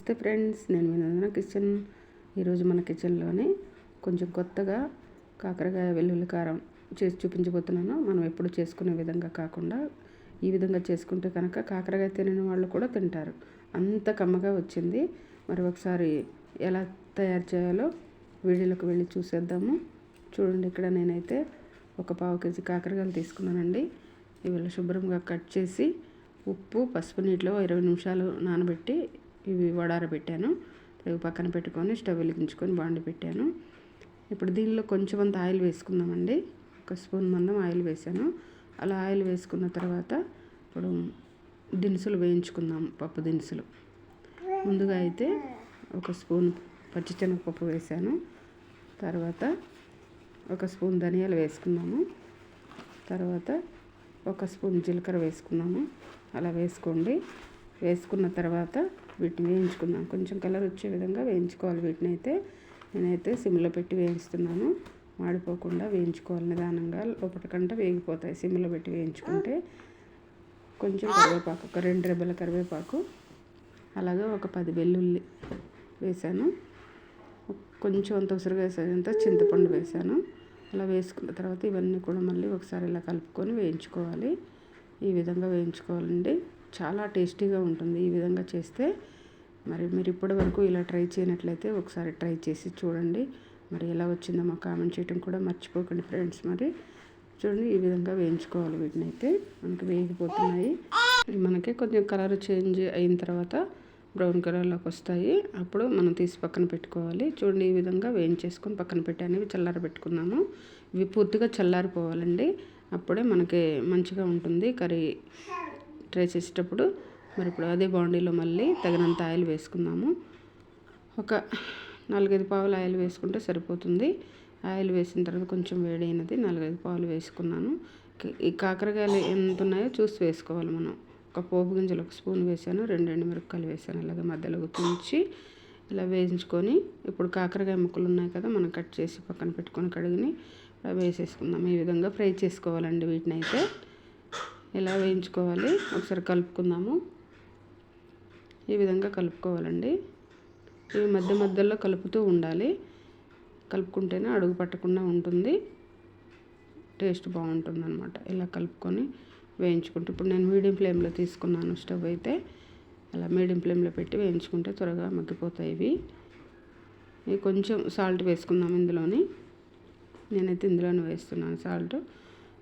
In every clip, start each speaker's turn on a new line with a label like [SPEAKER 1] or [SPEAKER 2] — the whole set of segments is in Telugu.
[SPEAKER 1] నమస్తే ఫ్రెండ్స్ నేను వినందన కిచెన్. ఈరోజు మన కిచెన్లోనే కొంచెం కొత్తగా కాకరకాయ వెల్లుల్లి కారం చేసి చూపించబోతున్నాను. మనం ఎప్పుడు చేసుకునే విధంగా కాకుండా ఈ విధంగా చేసుకుంటే కనుక కాకరకాయ తినని వాళ్ళు కూడా తింటారు. అంత కమ్మగా వచ్చింది. మరి ఒకసారి ఎలా తయారు చేయాలో వీడియోలోకి వెళ్ళి చూసేద్దాము. చూడండి ఇక్కడ నేనైతే ఒక పావు కేజీ కాకరకాయలు తీసుకున్నానండి. ఇవి శుభ్రంగా కట్ చేసి ఉప్పు పసుపు నీటిలో ఇరవై నిమిషాలు నానబెట్టి ఇవి వడార పెట్టాను పక్కన పెట్టుకొని స్టవ్ వెలిగించుకొని బాండి పెట్టాను. ఇప్పుడు దీనిలో కొంచెం అంత ఆయిల్ వేసుకుందామండి. ఒక స్పూన్ మందం ఆయిల్ వేసాను. అలా ఆయిల్ వేసుకున్న తర్వాత ఇప్పుడు దినుసులు వేయించుకుందాం పప్పు దినుసులు. ముందుగా అయితే ఒక స్పూన్ పచ్చిశనగపప్పు వేసాను. తర్వాత ఒక స్పూన్ ధనియాలు వేసుకున్నాము. తర్వాత ఒక స్పూన్ జీలకర్ర వేసుకున్నాము. అలా వేసుకోండి. వేసుకున్న తర్వాత వీటిని వేయించుకుందాం. కొంచెం కలర్ వచ్చే విధంగా వేయించుకోవాలి వీటిని అయితే. నేనైతే సిమ్లో పెట్టి వేయిస్తున్నాను. మాడిపోకుండా వేయించుకోవాలి నిదానంగా లోపటికంటే వేగిపోతాయి సిమ్లో పెట్టి వేయించుకుంటే. కొంచెం కరివేపాకు ఒక రెండు రెబ్బల కరివేపాకు అలాగే ఒక పది వెల్లుల్లి వేసాను కొంచెం అంత ఉసురుగా వేసేంత చింతపండు వేసాను అలా వేసుకున్న తర్వాత ఇవన్నీ కూడా మళ్ళీ ఒకసారి ఇలా కలుపుకొని వేయించుకోవాలి. ఈ విధంగా వేయించుకోవాలండి. చాలా టేస్టీగా ఉంటుంది ఈ విధంగా చేస్తే. మరి మీరు ఇప్పటి వరకు ఇలా ట్రై చేయనట్లయితే ఒకసారి ట్రై చేసి చూడండి. మరి ఎలా వచ్చిందో మా కామెంట్ చేయడం కూడా మర్చిపోకండి ఫ్రెండ్స్ మరి. చూడండి ఈ విధంగా వేయించుకోవాలి వీటిని అయితే. మనకి వేగిపోతున్నాయి. మనకి కొంచెం కలర్ చేంజ్ అయిన తర్వాత బ్రౌన్ కలర్లోకి వస్తాయి. అప్పుడు మనం తీసి పక్కన పెట్టుకోవాలి. చూడండి ఈ విధంగా వేయించేసుకొని పక్కన పెట్టాను ఇవి చల్లారబెట్టుకున్నాము ఇవి పూర్తిగా చల్లారిపోవాలండి. అప్పుడే మనకి మంచిగా ఉంటుంది కర్రీ. ట్రై చేసేటప్పుడు మరి ఇప్పుడు అదే బాండీలో మళ్ళీ తగినంత ఆయిల్ వేసుకుందాము. ఒక నాలుగైదు పావులు ఆయిల్ వేసుకుంటే సరిపోతుంది. ఆయిల్ వేసిన తర్వాత కొంచెం వేడైనది నాలుగైదు పావులు వేసుకున్నాను. ఈ కాకరకాయలు ఎంత ఉన్నాయో చూసి వేసుకోవాలి మనం. ఒక పోపు గింజలు ఒక స్పూన్ వేసాను రెండు రెండు మిరపకాయలు వేసాను. అలాగే మధ్యలో తుంచి ఇలా వేయించుకొని ఇప్పుడు కాకరకాయ ముక్కలు ఉన్నాయి కదా మనం కట్ చేసి పక్కన పెట్టుకొని కడిగిని వేసేసుకుందాం. ఈ విధంగా ఫ్రై చేసుకోవాలండి వీటిని అయితే. ఇలా వేయించుకోవాలి? ఒకసారి కలుపుకుందాము. ఈ విధంగా కలుపుకోవాలండి. ఇవి మధ్య మధ్యలో కలుపుతూ ఉండాలి. కలుపుకుంటేనే అడుగు పట్టకుండా ఉంటుంది. టేస్ట్ బాగుంటుంది అనమాట ఇలా కలుపుకొని వేయించుకుంటే. ఇప్పుడు నేను మీడియం ఫ్లేమ్లో తీసుకున్నాను స్టవ్ అయితే. అలా మీడియం ఫ్లేమ్లో పెట్టి వేయించుకుంటే త్వరగా మగ్గిపోతాయి ఇవి. కొంచెం సాల్ట్ వేసుకుందాం ఇందులోని. నేనైతే ఇందులోనే వేస్తున్నాను సాల్ట్.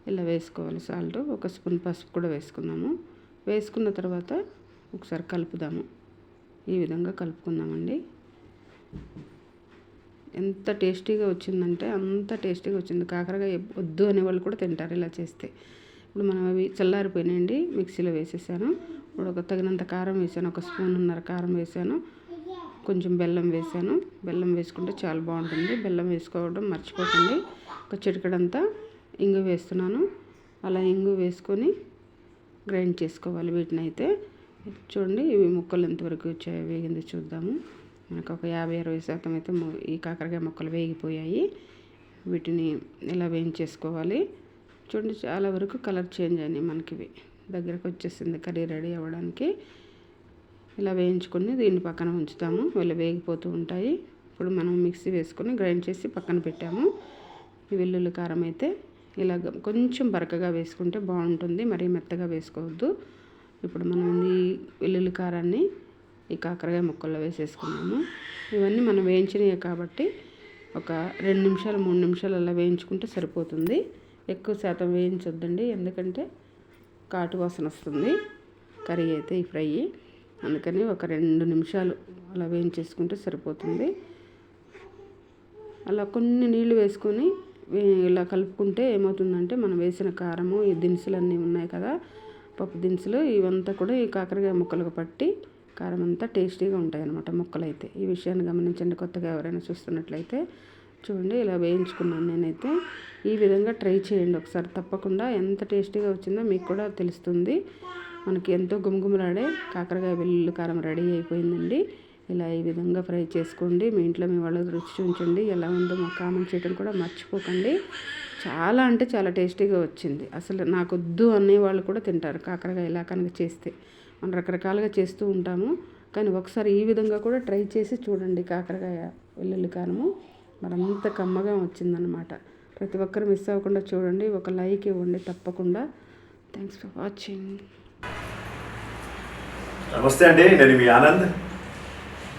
[SPEAKER 1] ఇలా వేసుకోవాలి. సాల్ట్ ఒక స్పూన్ పసుపు కూడా వేసుకుందాము. వేసుకున్న తర్వాత ఒకసారి కలుపుదాము. ఈ విధంగా కలుపుకుందామండి. ఎంత టేస్టీగా వచ్చిందంటే అంత టేస్టీగా వచ్చింది. కాకరకాయ వద్దు అనే వాళ్ళు కూడా తింటారు ఇలా చేస్తే. ఇప్పుడు మనం అవి చల్లారిపోయినాయండి మిక్సీలో వేసేసాను. ఇప్పుడు ఒక తగినంత కారం వేసాను ఒక స్పూన్ ఉన్నర కారం వేసాను. కొంచెం బెల్లం వేసాను. బెల్లం వేసుకుంటే చాలా బాగుంటుంది. బెల్లం వేసుకోవడం మర్చిపోకండి. ఒక చిటికడంతా ఇంగు వేస్తున్నాను. అలా ఇంగు వేసుకొని గ్రైండ్ చేసుకోవాలి వీటిని అయితే చూడండి ఇవి ముక్కలు ఎంతవరకు వచ్చాయో వేగింది చూద్దాము. మనకు ఒక యాభై అరవై శాతం అయితే ఈ కాకరకాయ ముక్కలు వేగిపోయాయి. వీటిని ఇలా వేయించేసుకోవాలి. చూడండి చాలా వరకు కలర్ చేంజ్ అయినాయి మనకి ఇవి. దగ్గరకు వచ్చేసింది కర్రీ రెడీ అవ్వడానికి. ఇలా వేయించుకొని దీన్ని పక్కన ఉంచుతాము. వీళ్ళు వేగిపోతూ ఉంటాయి. ఇప్పుడు మనం మిక్సీ వేసుకొని గ్రైండ్ చేసి పక్కన పెట్టాము. ఈ వెల్లుల్లి కారం అయితే ఇలాగ కొంచెం బరకగా వేసుకుంటే బాగుంటుంది. మరీ మెత్తగా వేసుకోవద్దు. ఇప్పుడు మనం ఈ వెల్లుల్లి కారాన్ని ఈ కాకరకాయ ముక్కల్లో వేసేసుకున్నాము. ఇవన్నీ మనం వేయించినవి కాబట్టి ఒక రెండు నిమిషాలు మూడు నిమిషాలు అలా వేయించుకుంటే సరిపోతుంది. ఎక్కువ శాతం వేయించొద్దండి. ఎందుకంటే కాటు వాసన వస్తుంది. కర్రీ అయితే ఈ ఫ్రై. అందుకని ఒక రెండు నిమిషాలు అలా వేయించేసుకుంటే సరిపోతుంది. అలా కొన్ని నీళ్ళు వేసుకొని ఇలా కలుపుకుంటే ఏమవుతుందంటే మనం వేసిన కారము ఈ దినుసులన్నీ ఉన్నాయి కదా పప్పు దినుసులు ఇవంతా కూడా ఈ కాకరకాయ ముక్కలకు పట్టి కారం అంతా టేస్టీగా ఉంటాయి అన్నమాట ముక్కలైతే. ఈ విషయాన్ని గమనించండి కొత్తగా ఎవరైనా చూస్తున్నట్లయితే. చూడండి ఇలా వేయించుకున్నాను నేనైతే. ఈ విధంగా ట్రై చేయండి ఒకసారి. తప్పకుండా ఎంత టేస్టీగా వచ్చిందో మీకు కూడా తెలుస్తుంది. మనకి ఎంతో గుమగుమలాడే కాకరకాయ వెల్లుల్లి కారం రెడీ అయిపోయిందండి. ఇలా ఈ విధంగా ఫ్రై చేసుకోండి. మీ ఇంట్లో మీ వాళ్ళకి రుచి చూంచండి ఎలా ఉందో మాకు కామెంట్ చేయడం కూడా మర్చిపోకండి. చాలా అంటే చాలా టేస్టీగా వచ్చింది. అసలు నాకు వద్దు అనే వాళ్ళు కూడా తింటారు కాకరకాయ ఇలా కనుక చేస్తే. మనం రకరకాలుగా చేస్తూ ఉంటాము. కానీ ఒకసారి ఈ విధంగా కూడా ట్రై చేసి చూడండి కాకరకాయ వెల్లుల్లి కారము. మరంత కమ్మగా వచ్చిందనమాట ప్రతి ఒక్కరు మిస్ అవ్వకుండా చూడండి. ఒక లైక్ ఇవ్వండి తప్పకుండా. థ్యాంక్స్ ఫర్ వాచింగ్
[SPEAKER 2] నమస్తే అండి. నేను మీ ఆనంద్.